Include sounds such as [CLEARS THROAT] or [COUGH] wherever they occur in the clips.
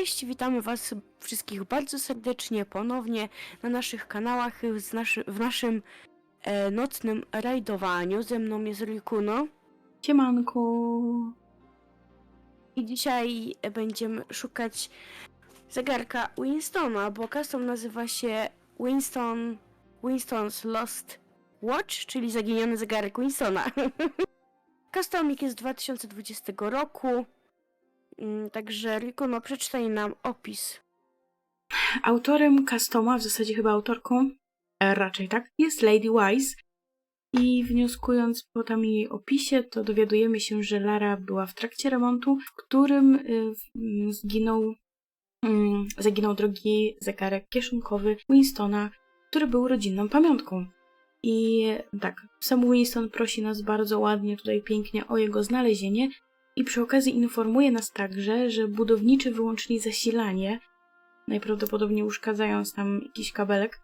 Cześć, witamy Was wszystkich bardzo serdecznie ponownie na naszych kanałach naszy, w naszym e, nocnym rajdowaniu. Ze mną jest Rikuno Siemanko. i dzisiaj będziemy szukać zegarka Winstona, bo custom nazywa się Winston Winston's Lost Watch, czyli zaginiony zegarek Winstona. [LAUGHS] Customik jest z 2020 roku, mm, także Rikuno przeczytaj nam opis. Autorem customa, w zasadzie chyba autorką, e, raczej tak, jest Lady Wise. I wnioskując po tam jej opisie, to dowiadujemy się, że Lara była w trakcie remontu, w którym y, mm, zginął, mm, zaginął drogi zegarek kieszonkowy Winstona, który był rodzinną pamiątką. I tak, sam Winston prosi nas bardzo ładnie, tutaj pięknie o jego znalezienie i przy okazji informuje nas także, że budowniczy wyłączyli zasilanie, najprawdopodobniej uszkadzając tam jakiś kabelek.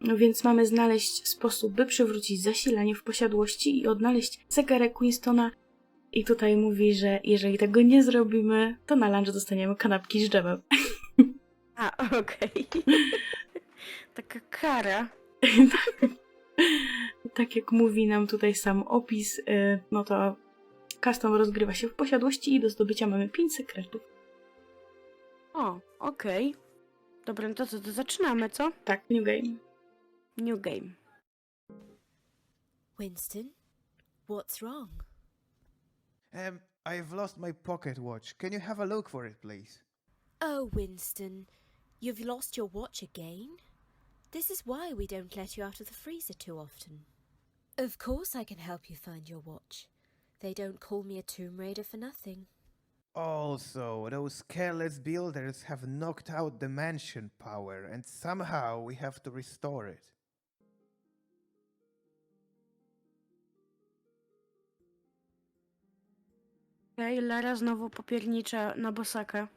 No więc mamy znaleźć sposób, by przywrócić zasilanie w posiadłości i odnaleźć zegarek Winstona. I tutaj mówi, że jeżeli tego nie zrobimy, to na lunch dostaniemy kanapki z dżemem. A, okej. [LAUGHS] Taka kara. tak jak mówi nam tutaj sam opis, y, no to custom rozgrywa się w posiadłości i do zdobycia mamy 5 sekretów. O, okej. Dobra, no to co, to zaczynamy, co? Tak, new game. New game. Winston, what's wrong? Um, I've lost my pocket watch. Can you have a look for it, please? Oh, Winston, you've lost your watch again? This is why we don't let you out of the freezer too often. Of course, I can help you find your watch. They don't call me a Tomb Raider for nothing. Also, those careless builders have knocked out the mansion power, and somehow we have to restore it. Okej, Lara znowu popiernicza na bosaka.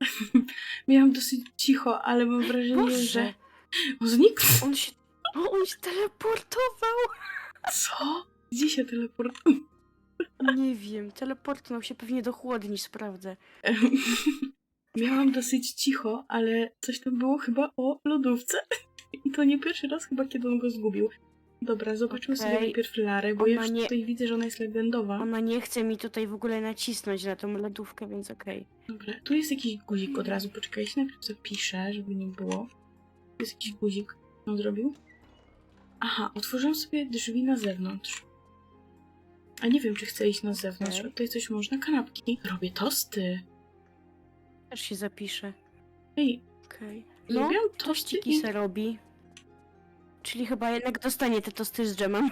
[LAUGHS] Miałam dosyć cicho, ale mam wrażenie, Boże, że... O, znikł! on się... O, on się teleportował! Co? Gdzie się teleportuje? Nie wiem, teleportnął się pewnie do chłodni, sprawdzę. [LAUGHS] Miałam dosyć cicho, ale coś tam było chyba o lodówce. [LAUGHS] I to nie pierwszy raz chyba, kiedy on go zgubił. Dobra, zobaczymy sobie Okej. najpierw Larę, bo ja Ona już nie- tutaj widzę, że ona jest legendowa. Ona nie chce mi tutaj w ogóle nacisnąć na tą lodówkę, więc okej. Dobra, tu jest jakiś guzik od razu. Poczekajcie, najpierw zapiszę, żeby nie było. Tu jest jakiś guzik. Co on zrobił? Aha, otworzyłem sobie drzwi na zewnątrz. A nie wiem, czy chcę iść na zewnątrz. A Tutaj coś można? Kanapki. Robię tosty. Też się zapiszę. Ej, Okej. no, No, lubię tosty tościki i... se robi. Czyli chyba jednak dostanie te tosty z dżemem.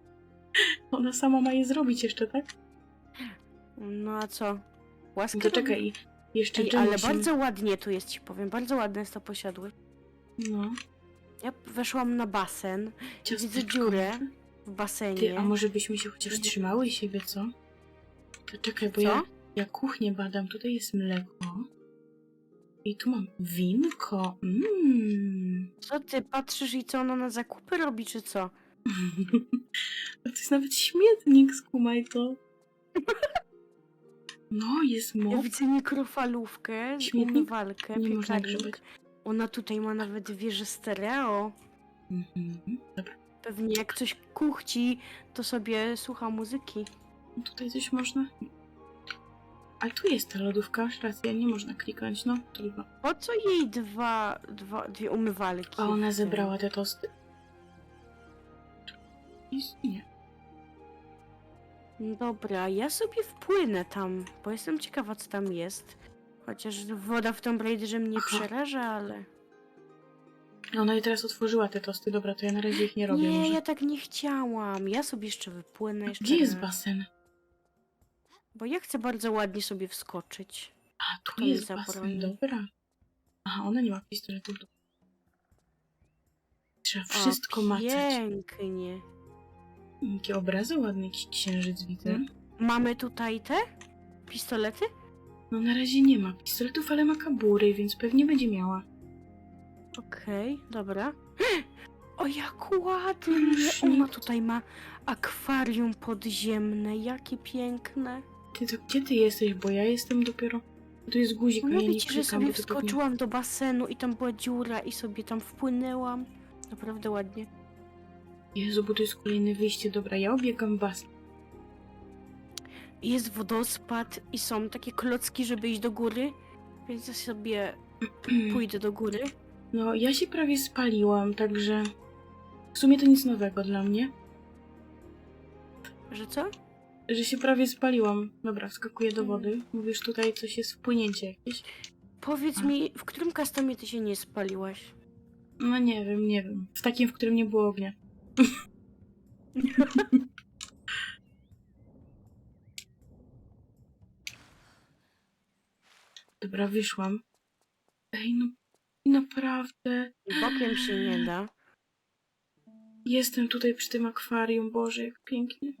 [LAUGHS] Ona sama ma je zrobić jeszcze, tak? No a co? Łaskę To czekaj, jeszcze Ej, dżem ale musimy- bardzo ładnie tu jest, ci powiem. Bardzo ładne jest to posiadły. No, Ja weszłam na basen. Widzę ciasteczko dziurę? W basenie. Ty, a może byśmy się chociaż trzymały siebie, co? To czekaj, bo Co? ja, ja kuchnię badam. Tutaj jest mleko. I tu mam winko. Mmm. Co ty patrzysz i co ona na zakupy robi, czy co? [LAUGHS] To jest nawet śmietnik, skumaj to. No, jest Ja mop. widzę mikrofalówkę, Śmietnik? umywalkę, Nie można piekarnik. grzebać. Ona tutaj ma nawet wieżę stereo. Mhm. Dobra, Pewnie jak coś kuchci, to sobie słucha muzyki. tutaj coś można. A tu jest ta lodówka, masz rację, nie można kliknąć, no trudno. Po co jej dwa, dwa, dwie umywalki? A ona zebrała te tosty? Nie. Dobra, ja sobie wpłynę tam, bo jestem ciekawa, co tam jest. Chociaż woda w Tomb Raiderze mnie Aha. przeraża, ale... Ona i teraz otworzyła te tosty, dobra, to ja na razie ich nie robię nie, może. ja tak nie chciałam. Ja sobie jeszcze wypłynę jeszcze Gdzie jest raz. basen? Bo ja chcę bardzo ładnie sobie wskoczyć. A, tu To jest jest basen, zabroni. dobra. Aha, ona nie ma pistoletu. Trzeba wszystko o, macać. pięknie. Jakie obrazy ładne, jakiś księżyc widzę. Mm. Mamy tutaj te pistolety? No na razie nie ma pistoletów, ale ma kabury, więc pewnie będzie miała. Okej, dobra. [GASPS] O, jak ładnie! Ona tutaj ma akwarium podziemne. Jakie piękne. Ty to gdzie ty jesteś? Bo ja jestem dopiero Tu jest guzik, a ja nie że klikam, sobie bo to pewnie... wskoczyłam do basenu i tam była dziura i sobie tam wpłynęłam. Naprawdę ładnie. Jezu, bo tu jest kolejne wyjście. Dobra, ja obiegam was. Jest wodospad i są takie klocki, żeby iść do góry, więc ja sobie [CLEARS THROAT] pójdę do góry. No, ja się prawie spaliłam, także... W sumie to nic nowego dla mnie, Że co? że się prawie spaliłam. Dobra, wskakuję do wody. Mówisz tutaj coś jest wpłynięcie jakieś? Powiedz mi, w którym customie ty się nie spaliłaś? No nie wiem, nie wiem. W takim, w którym nie było ognia. [LAUGHS] Dobra, wyszłam. Ej, no naprawdę. Bokiem się nie da. Jestem tutaj przy tym akwarium. Boże, jak pięknie.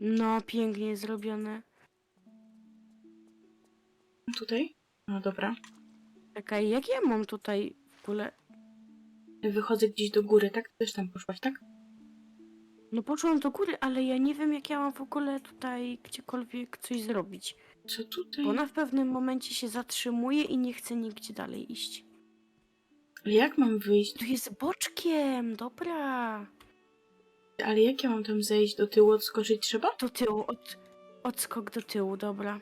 No, pięknie zrobione. Tutaj? No dobra. Czekaj, jak ja mam tutaj w ogóle... Wychodzę gdzieś do góry, tak? Też tam poszłaś, tak? No poczułam do góry, ale ja nie wiem jak ja mam w ogóle tutaj gdziekolwiek coś zrobić. Co tutaj? Bo ona w pewnym momencie się zatrzymuje i nie chce nigdzie dalej iść. Ale jak mam wyjść? Tu jest boczkiem, dobra. Ale jak ja mam tam zejść? Do tyłu odskoczyć trzeba? Do tyłu, od, odskok do tyłu, dobra.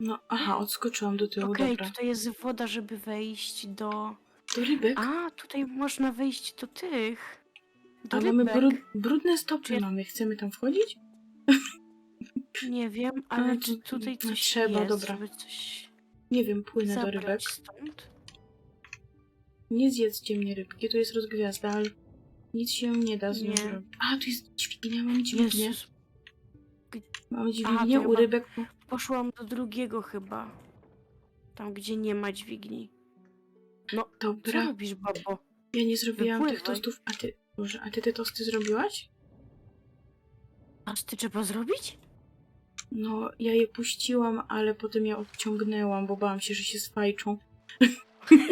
No, aha, odskoczyłam do tyłu, Okej, dobra. tutaj jest woda, żeby wejść do... Do rybek? A, tutaj można wejść do tych... Do A mamy rybek. brud, brudne stopy Czy- mamy. Chcemy tam wchodzić? Nie wiem, [LAUGHS] ale czy tutaj no coś trzeba, jest, dobra. żeby coś Nie wiem, płynę do rybek. stąd? Nie zjedzcie mnie rybki, tu jest rozgwiazda, ale nic się nie da z nią Nie. zrobić. A, tu jest dźwignia, mam dźwignię. Jezus, Mam to dźwignię ja u rybek. poszłam do drugiego chyba. Tam, gdzie nie ma dźwigni. Co Dobra, robisz, babo? ja nie zrobiłam tych Wypływaj. tostów, a ty... Boże, a ty te tosty zrobiłaś? Aż ty trzeba zrobić? No, ja je puściłam, ale potem je odciągnęłam, bo bałam się, że się sfajczą. [LAUGHS]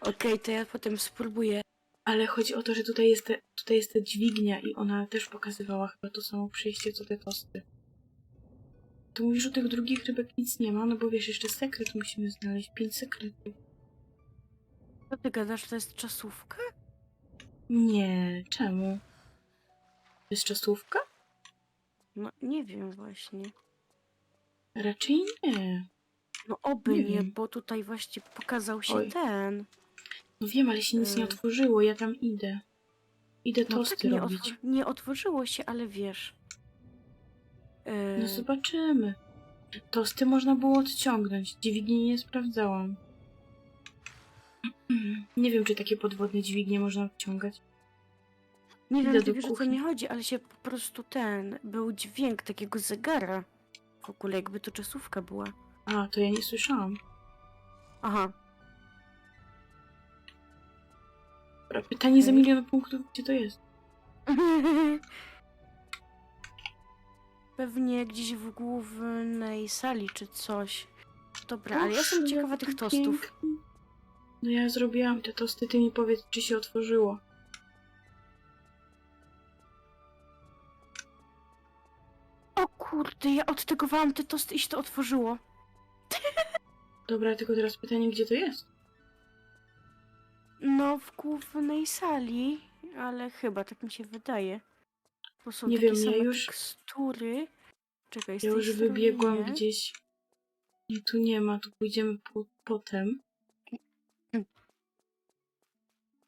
Okej, to ja potem spróbuję. Ale chodzi o to, że tutaj jest, te, tutaj jest ta dźwignia i ona też pokazywała chyba to samo przejście, co te tosty. Tu mówisz o tych drugich rybek nic nie ma, no bo wiesz, jeszcze sekret musimy znaleźć. Pięć sekretów. Co ty gadasz, to jest czasówka? Nie, czemu? To jest czasówka? No, nie wiem właśnie. Raczej nie. No oby Nie nie, wiem. bo tutaj właśnie pokazał się Oj. ten. No wiem, ale się nic nie Y. otworzyło, ja tam idę. Idę No tosty tak, nie, robić. nie otworzyło się, ale wiesz. Yy, No zobaczymy. Tosty można było odciągnąć. Dźwigni nie sprawdzałam. [CLEARS THROAT] Nie wiem, czy takie podwodne dźwignie można odciągać. nie idę wiem, do wiesz o co kuchni. mi chodzi, ale się po prostu ten. Był dźwięk takiego zegara. W ogóle jakby to czasówka była. A, to ja nie słyszałam. Aha. Pytanie za milion punktów, gdzie to jest? [LAUGHS] Pewnie gdzieś w głównej sali czy coś. Dobra, ale ja jestem ciekawa tych to tostów. No ja zrobiłam te tosty, ty mi powiedz, czy się otworzyło. O kurde, ja odtegowałam te tosty i się to otworzyło. Dobra, tylko teraz pytanie, gdzie to jest? No, w głównej sali, ale chyba tak mi się wydaje. Bo są Nie takie wiem, ja same już- tekstury. Czekaj, z Ja tej już strony wybiegłam nie. gdzieś. Nie, tu nie ma, tu pójdziemy po, potem.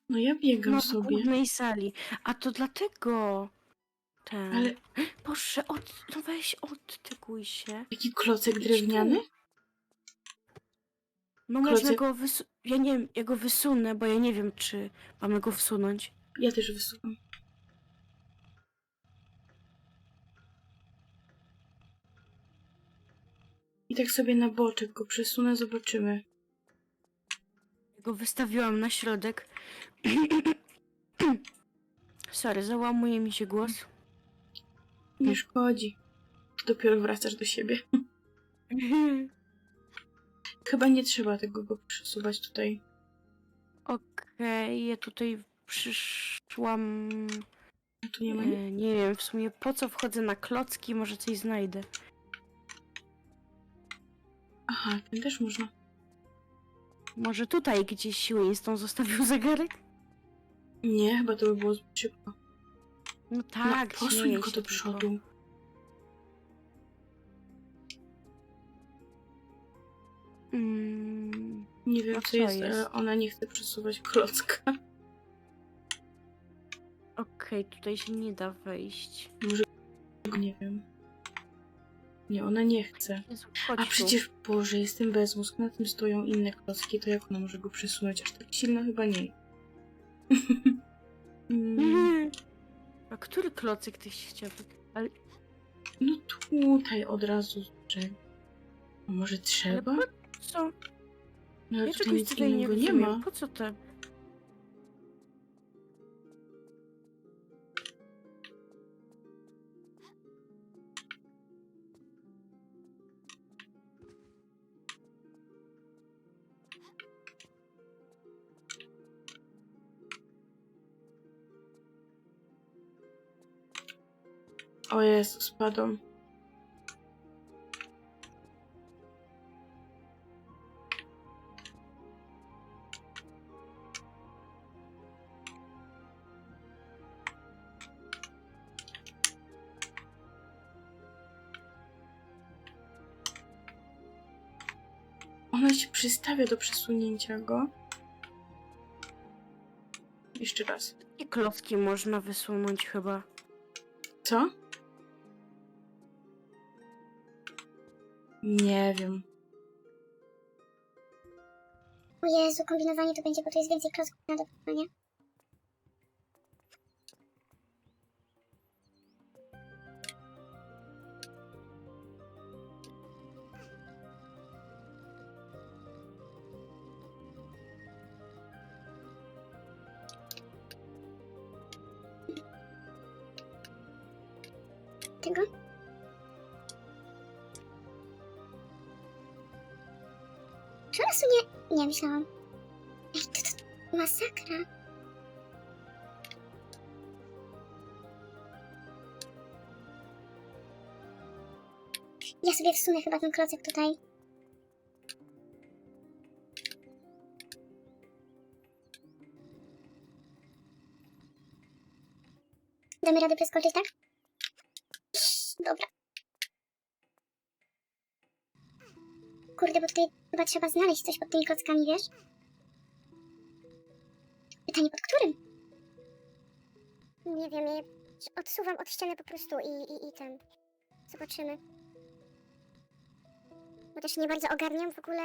No ja biegam No, w sobie. głównej sali. A to dlatego... Ten... Ale [GASPS] Boże, od... no weź odteguj się. jaki klocek Idź tu. drewniany? No można Klocek- go wysu... Ja nie wiem, ja go wysunę, bo ja nie wiem, czy mamy go wsunąć. Ja też wysuwam. I tak sobie na boczek go przesunę, zobaczymy. Ja go wystawiłam na środek. [CLEARS THROAT] Sorry, załamuje mi się głos. Nie szkodzi. Dopiero wracasz do siebie. [LAUGHS] Chyba nie trzeba tego go przesuwać tutaj. Okej, ja tutaj przyszłam... A tu nie ma nic. E, nie wiem, w sumie po co wchodzę na klocki, może coś znajdę. Aha, ten też można. Może tutaj gdzieś Winston zostawił zegarek? Nie, chyba to by było zbyt szybko. No tak, no, posuń śmieję go się do tylko. przodu. Mm, Nie wiem, co co jest, jest? ale ona nie chce przesuwać klocka. Okej, tutaj się nie da wejść. Może nie wiem. Nie, ona nie chce. Jezu, chodź A tu. przecież, Boże, jestem bezmózg, na tym stoją inne klocki, to jak ona może go przesunąć? Aż tak silno chyba nie. [LAUGHS] Mm, [LAUGHS] A który klocek tyś chciał? Ale, no tutaj od razu, że... A może ale trzeba? po co? No Ja tutaj czegoś nic tutaj nie innego nie rozumiem. ma. Po co te? O Jezu, spadłam. Ona się przystawia do przesunięcia go. Jeszcze raz. I klocki można wysunąć chyba. Co? Nie wiem. O Jezu, kombinowanie to będzie, bo to jest więcej klocków na dokonanie. Tego? Czy ona sunie... Nie, myślałam. Ej, to, to masakra. Ja sobie wsunę chyba ten klocek tutaj. Damy radę przeskoczyć, tak? Kurde, bo tutaj chyba trzeba znaleźć coś pod tymi klockami, wiesz? Pytanie pod którym? Nie wiem, je odsuwam od ściany po prostu i, i, i ten. Zobaczymy. Bo też nie bardzo ogarniam w ogóle.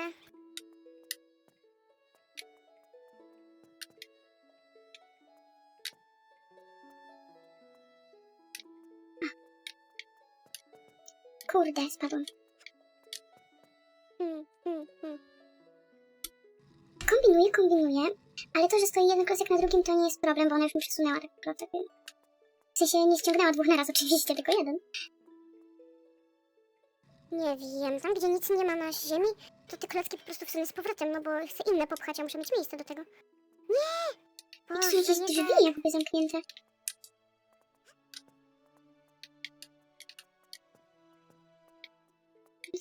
Kurde, spadłam. Hmm, hmm, hmm. Kombinuję, kombinuję, ale to, że stoi jeden klocek na drugim, to nie jest problem, bo ona już mi przesunęła taki klocek. W sensie nie ściągnęła dwóch naraz, oczywiście, tylko jeden. Nie wiem, tam gdzie nic nie ma na ziemi, to te klocki po prostu wsunę z powrotem, no bo chcę inne popchać, a muszę mieć miejsce do tego. Nie! No, Boże, tak. jakieś drzwi tak. jakby zamknięte.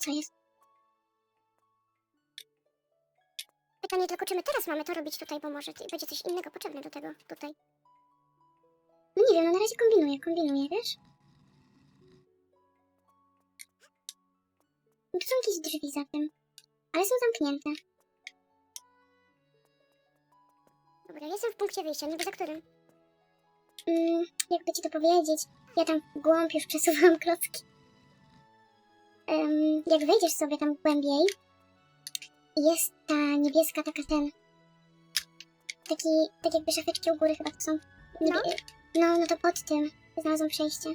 Co jest? Pytanie tylko, czy my teraz mamy to robić tutaj, bo może będzie coś innego potrzebne do tego tutaj. No nie wiem, no na razie kombinuję, kombinuję, wiesz? To są jakieś drzwi za tym, ale są zamknięte. Dobra, jestem w punkcie wyjścia, niby za którym? Mm, jakby ci to powiedzieć, ja tam w głąb już przesuwam klocki. Em, jak wejdziesz sobie tam głębiej, jest ta niebieska taka ten... Taki, tak jakby szafeczki u góry chyba to są. Niebie... No, no to pod tym znalazłam przejście.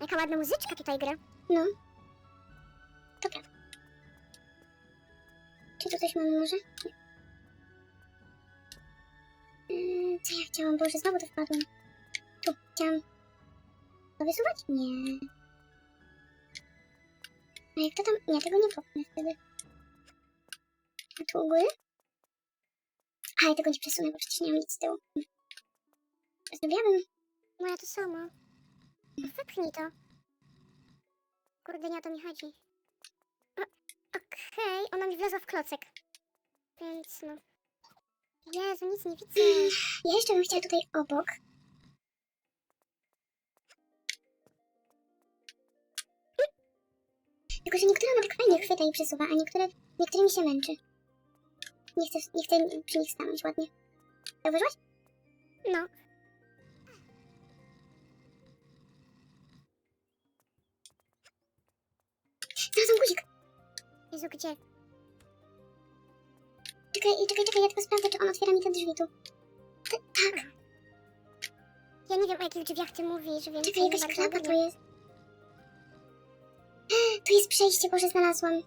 Jaka ładna muzyczka tutaj gra. No. Dobra. Czy tu coś mamy może? Nie. Mm, co ja chciałam? Boże, znowu to wpadłam. Tu, chciałam... To wysuwać? Nie. A jak to tam... Nie, tego nie popnę wtedy. A tu u góry? A, ja tego nie przesunę, bo przecież nie mam nic z tyłu. Zrobiłabym... No ja to samo. Wypchnij to. Kurde, nie o to mi chodzi. O, ok. Hej, ona mi wlazła w klocek. Więc no. Jezu, nic nie widzę. Ja jeszcze bym chciała tutaj obok. Tylko, że niektóre ona tak fajnie chwyta i przesuwa, a niektóre, niektóre mi się męczy. Nie chcę, nie chcę przy nich stanąć ładnie. Zauważyłaś? No. Znalazłam guzik. Jezu, gdzie? Czekaj, czekaj, czekaj, ja tylko sprawdzę, czy on otwiera mi te drzwi tu. T tak. Ja nie wiem, o jakich drzwiach ty mówisz, więc... Czekaj, jakaś klapa tu jest. [GASPS] Tu jest przejście, Boże, znalazłam.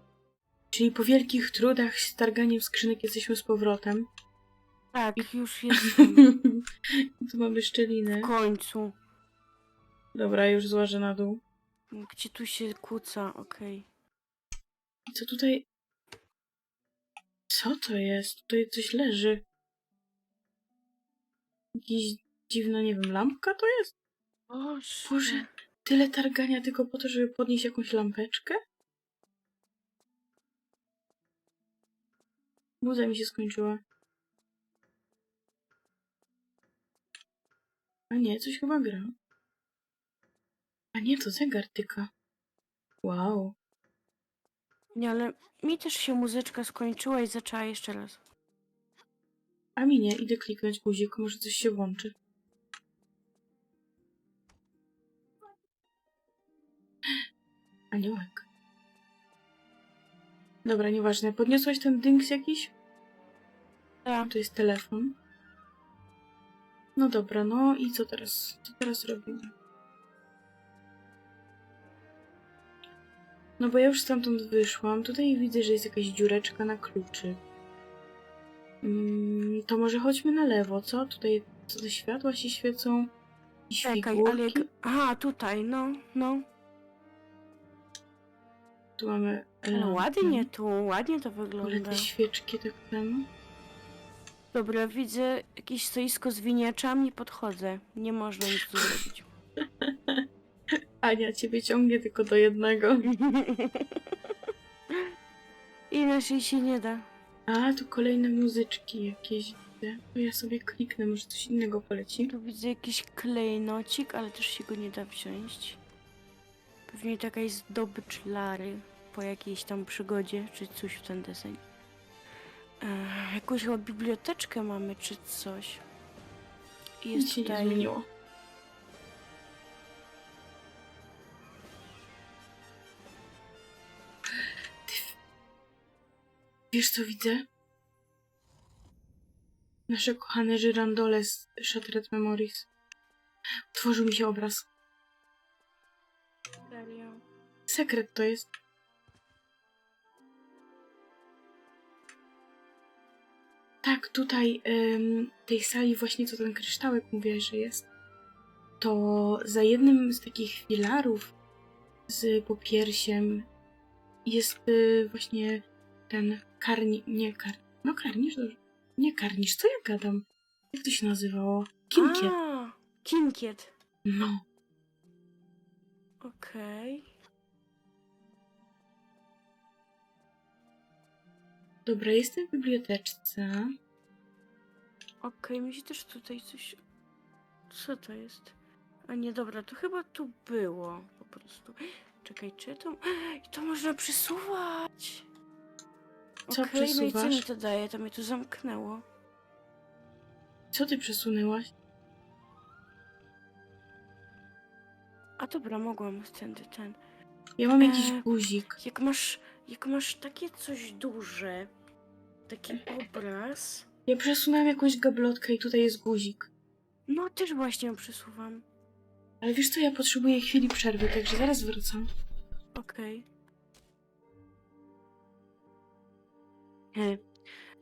Czyli po wielkich trudach z targaniem skrzynek jesteśmy z powrotem. Tak, już jestem. [LAUGHS] tu mamy szczelinę. W końcu. Dobra, już złażę na dół. Gdzie tu się kłóca, okej. I co tutaj... Co to jest? Tutaj coś leży. Jakiś dziwna, nie wiem, lampka to jest? Boże. Boże, tyle targania tylko po to, żeby podnieść jakąś lampeczkę? Buza mi się skończyła. A nie, coś chyba gra. A nie, to zegar tyka. Wow. Nie, ale mi też się muzyczka skończyła i zaczęła jeszcze raz. A mi nie, idę kliknąć guzik, może coś się włączy. Aniołek. Dobra, nieważne. Podniosłaś ten dynks jakiś? Tak. To jest telefon. No dobra, no i co teraz? Co teraz robimy? No bo ja już stamtąd wyszłam. Tutaj widzę, że jest jakaś dziureczka na kluczy. Mm, to może chodźmy na lewo, co? Tutaj co te światła się świecą. I Czekaj, ale jak... Aha, tutaj, no, no. Tu mamy Ale ładnie tu, ładnie to Ale wygląda. te świeczki tak samo. Dobra, widzę jakieś stoisko z winiaczami, podchodzę. Nie można nic tu zrobić. [LAUGHS] Ania ciebie ciągnie tylko do jednego. [LAUGHS] Inaczej się nie da. A, tu kolejne muzyczki jakieś widzę. To ja sobie kliknę, może coś innego poleci. Tu widzę jakiś klejnocik, ale też się go nie da wziąć. Pewnie taka jest zdobycz Lary po jakiejś tam przygodzie, czy coś w ten deseń. Eee, jakąś chyba biblioteczkę mamy, czy coś. I Nic Jest się nie tutaj... zmieniło. Ty... Wiesz co widzę? Nasze kochane żyrandole z Shattered Memories. Tworzył mi się obraz. Serio. Sekret to jest. Tak, tutaj em, tej sali właśnie co ten kryształek mówię, że jest. To za jednym z takich filarów z popiersiem jest y, właśnie ten karni... nie kar... no karnisz, dobrze. Nie karnisz, co ja gadam? Jak to się nazywało? Kinkiet. A, kinkiet. No. Okej. Dobra, jestem w biblioteczce. Okej, mi się też tutaj coś... Co to jest? A nie, dobra, to chyba tu było po prostu. Czekaj, czy to... [GASPS] I to można przesuwać! Co Okej, no i co przesuwasz? mi to daje? To mnie tu zamknęło. Co ty przesunęłaś? A dobra, mogłam tędy ten. Ja mam jakiś Eee. guzik. Jak masz, jak masz takie coś duże, taki obraz, Ja przesunąłem jakąś gablotkę i tutaj jest guzik. no też właśnie ją przesuwam. Ale wiesz co, ja potrzebuję chwili przerwy, także zaraz wracam. Okej. Okay.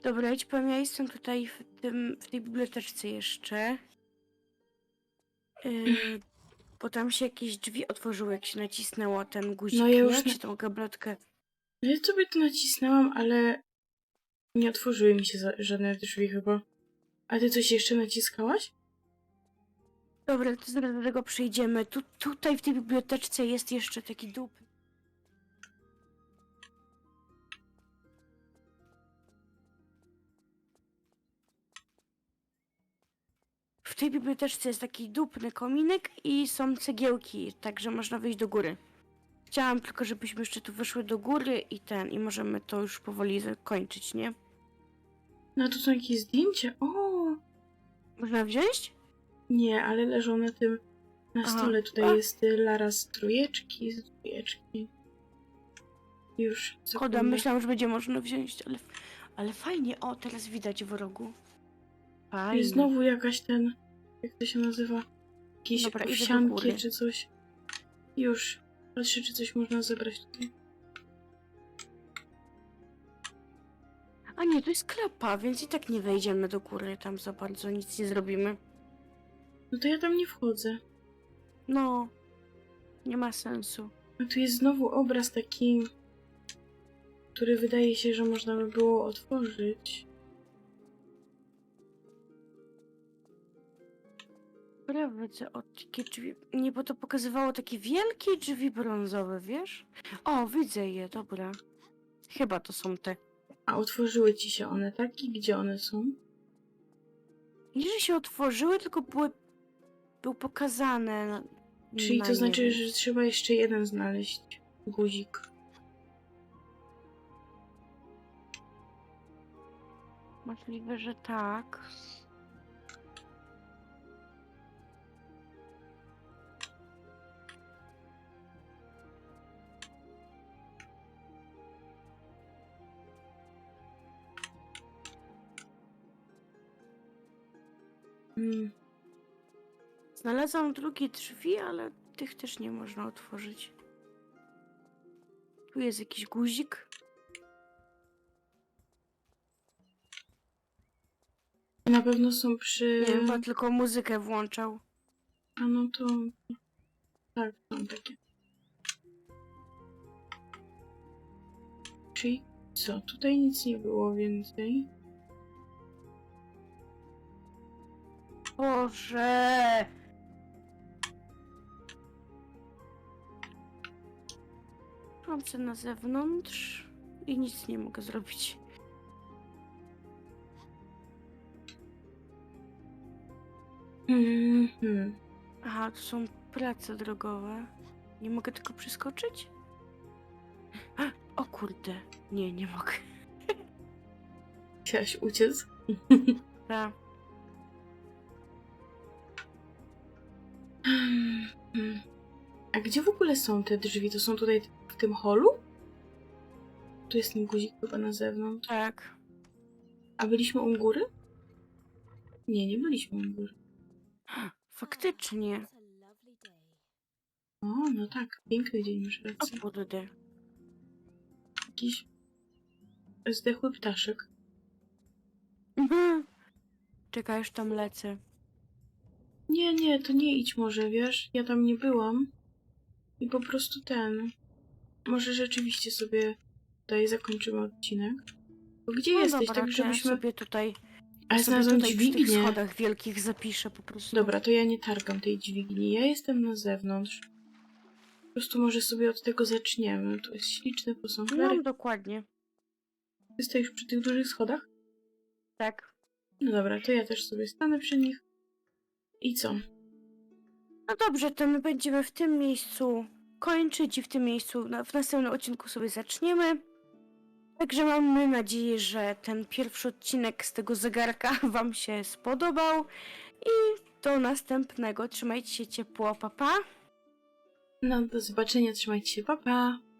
Dobra, ja ci powiem, ja jestem tutaj w, tym, w tej biblioteczce jeszcze. Yy, [CLEARS THROAT] bo tam się jakieś drzwi otworzyły, jak się nacisnęło ten guzik, No ja nie? już Jak na- się tą gablotkę... Ja sobie to nacisnęłam, ale nie otworzyły mi się za- żadne drzwi chyba. A ty coś jeszcze naciskałaś? Dobra, to zaraz do tego przejdziemy. Tu, tutaj w tej biblioteczce jest jeszcze taki dup. Tej biblioteczce jest taki dupny kominek i są cegiełki, także można wyjść do góry. Chciałam tylko, żebyśmy jeszcze tu wyszły do góry i ten, i możemy to już powoli zakończyć, nie? No tu są jakieś zdjęcia. O! Można wziąć? Nie, ale leżą na tym. Na Aha. stole tutaj A. jest y, Lara z trójeczki, z dwójeczki. Już. Szkoda, sekundę. myślałam, że będzie można wziąć, ale, ale fajnie. O, teraz widać w rogu. Fajnie. jest znowu jakaś ten. Jak to się nazywa? Jakieś Dobra, idę do owsianki góry. czy coś. Już. Patrzę, czy coś można zebrać tutaj. A nie, to jest klapa, więc i tak nie wejdziemy do góry, tam za bardzo nic nie zrobimy. No to ja tam nie wchodzę. No, nie ma sensu. A tu jest znowu obraz taki, który wydaje się, że można by było otworzyć. Dobra, widzę o takie drzwi. Nie, bo to pokazywało takie wielkie drzwi brązowe, wiesz? O, widzę je, dobra. Chyba to są te. A otworzyły ci się one, tak? I gdzie one są? Nie, że się otworzyły, tylko były. Był pokazane. Na, Czyli na to znaczy, że trzeba jeszcze jeden znaleźć guzik. Możliwe, że tak. Mm. Znalazłam drugie drzwi, ale tych też nie można otworzyć. Tu jest jakiś guzik. Na pewno są przy... Nie chyba tylko muzykę włączał. A no to... Tak, są takie. Czyli co? Tutaj nic nie było więcej. Boże! Się na zewnątrz i nic nie mogę zrobić. Mhm. Aha, to są prace drogowe. Nie mogę tylko przeskoczyć? O kurde. Nie, nie mogę. Chciałaś uciec? Ta. A gdzie w ogóle są te drzwi? To są tutaj w tym holu? Tu jest ten guzik chyba na zewnątrz. Tak. A byliśmy u góry? Nie, nie byliśmy u góry. Faktycznie. O, no tak, piękny dzień, masz rację. O kurde. Jakiś zdechły ptaszek. Mhm. Czekaj, już tam lecę. Nie, nie, to nie idź może, wiesz? Ja tam nie byłam. I po prostu ten. Może rzeczywiście sobie tutaj zakończymy odcinek. Bo gdzie No jesteś, dobra, tak to ja żebyśmy... sobie tutaj, A ja sobie znalazłam tutaj przy tych dźwignię. schodach wielkich zapiszę po prostu. Dobra, to ja nie targam tej dźwigni. Ja jestem na zewnątrz. Po prostu może sobie od tego zaczniemy. To jest śliczny posąg. No, dokładnie. ty stoisz przy tych dużych schodach? Tak. No dobra, to ja też sobie stanę przy nich. I co? No dobrze, to my będziemy w tym miejscu kończyć i w tym miejscu na, w następnym odcinku sobie zaczniemy. Także mamy nadzieję, że ten pierwszy odcinek z tego zegarka [LAUGHS] Wam się spodobał. I do następnego. Trzymajcie się ciepło, papa. Pa. No, do zobaczenia, trzymajcie się, pa pa!